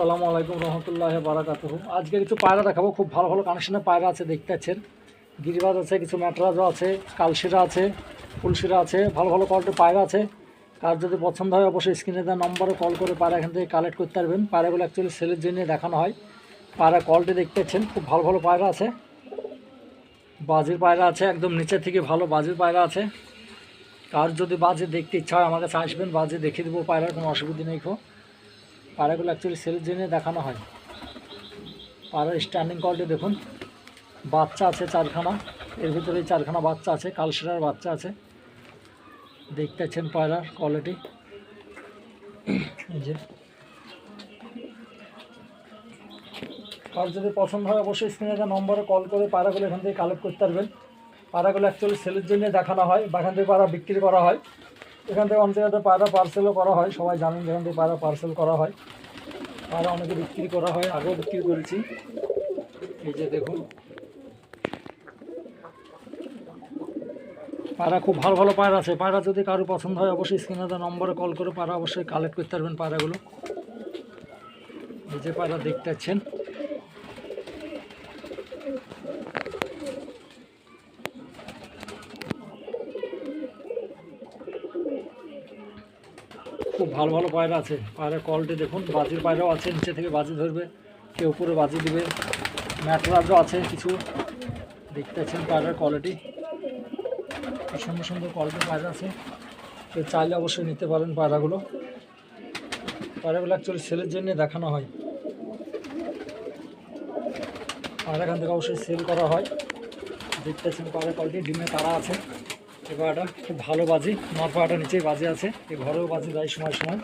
আসসালামু আলাইকুম রহমতুল্লাহ বারাকাতুহু। আজকে কিছু পায়রা দেখাবো, খুব ভালো ভালো কানেকশনের পায়রা আছে, দেখতে পাচ্ছেন। গিরিবাজ আছে, কিছু ম্যাটরাজও আছে, কালশিরা আছে, ফুলশিরা আছে, ভালো ভালো কোয়ালিটির পায়রা আছে। কার যদি পছন্দ হয় অবশ্যই স্ক্রিনে দেওয়া নম্বরে কল করে পায়রা এখান থেকে কালেক্ট করতে পারবেন। পায়রাগুলো অ্যাকচুয়ালি সেলের জন্য দেখানো হয়। পায়রা কোয়ালিটি দেখতে পাচ্ছেন, খুব ভালো ভালো পায়রা আছে। বাজির পায়রা আছে, একদম নিচে থেকে ভালো বাজির পায়রা আছে। কার যদি বাজে দেখতে ইচ্ছা হয় আমার কাছে আসবেন, বাজে দেখিয়ে দেবো, পায়রার কোনো অসুবিধা নেই খো পায়রাগুলো অ্যাকচুয়ালি সেলের জন্য দেখানো হয়। পায়রার স্ট্যান্ডিং কোয়ালিটি দেখুন। বাচ্চা আছে চারখানা। এর ভিতরে চারখানা বাচ্চা আছে কালশিরার বাচ্চা আছে। দেখতে পাচ্ছেন পায়রার কোয়ালিটি যে। কার যদি পছন্দ হয় অবশ্যই স্ক্রিনে দেওয়া নম্বরে কল করে পায়রাগুলো এখান থেকে কালেক্ট করতে পারবেন। পায়রাগুলো অ্যাকচুয়ালি সেলের জন্য দেখানো হয়। বা এখান থেকে পায়রা বিক্রি করা হয়। এখান থেকে অনেক জায়গাতে পায়রা পার্সেলও করা হয়, সবাই জানেন যেখান থেকে পায়রা পার্সেল করা হয়। পায়রা অনেকে বিক্রি করা হয়, আগেও বিক্রি করেছি। এই যে দেখুন। পায়রা খুব ভালো ভালো পায়রা আছে। পায়রা যদি কারও পছন্দ হয়, অবশ্যই স্ক্রিনে দেওয়া নম্বরে কল করে পায়রা অবশ্যই কালেক্ট করতে পারবেন পায়রাগুলো। এই যে পায়রা দেখতে পাচ্ছেন। খুব ভালো ভালো পায়রা আছে। পায়রার কোয়ালিটি দেখুন, বাজির পায়রাও আছে, নিচে থেকে বাজি ধরবে কেউ উপরে বাজি দিবে। ম্যাটরাজও আছে কিছু। দেখতে পাচ্ছেন পায়রার কোয়ালিটি সুন্দর সুন্দর কোয়ালিটির পায়রা আছে। কেউ চাইলে অবশ্যই নিতে পারেন পায়রাগুলো। পায়রাগুলো অ্যাকচুয়ালি সেলের জন্য দেখানো হয়। পায়রা এখান থেকে অবশ্যই সেল করা হয়। দেখতে পাচ্ছেন পায়রা কোয়ালিটি ডিমে তারা আছে। এই পায়রাটা খুব ভালো বাজি নর পায়রাটা নিচেই বাজি আছে, এই ঘরেও বাজি দেয় সময় সময়।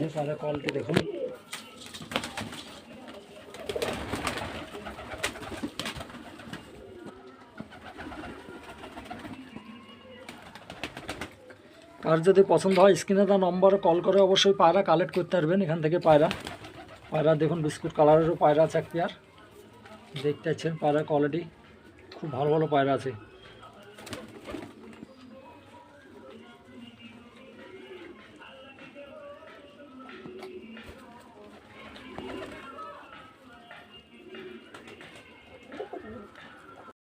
যে পায়রা কোয়ালিটি দেখুন। আর যদি পছন্দ হয়, স্ক্রিনে তার নম্বরে কল করে অবশ্যই পায়রা কালেক্ট করতে পারবেন, এখান থেকে পায়রা। পায়রা দেখুন, বিস্কুট কালারেরও পায়রা আছে এক পেয়ার দেখতে পাচ্ছেন পায়রা কোয়ালিটি খুব ভালো ভালো পায়রা আছে।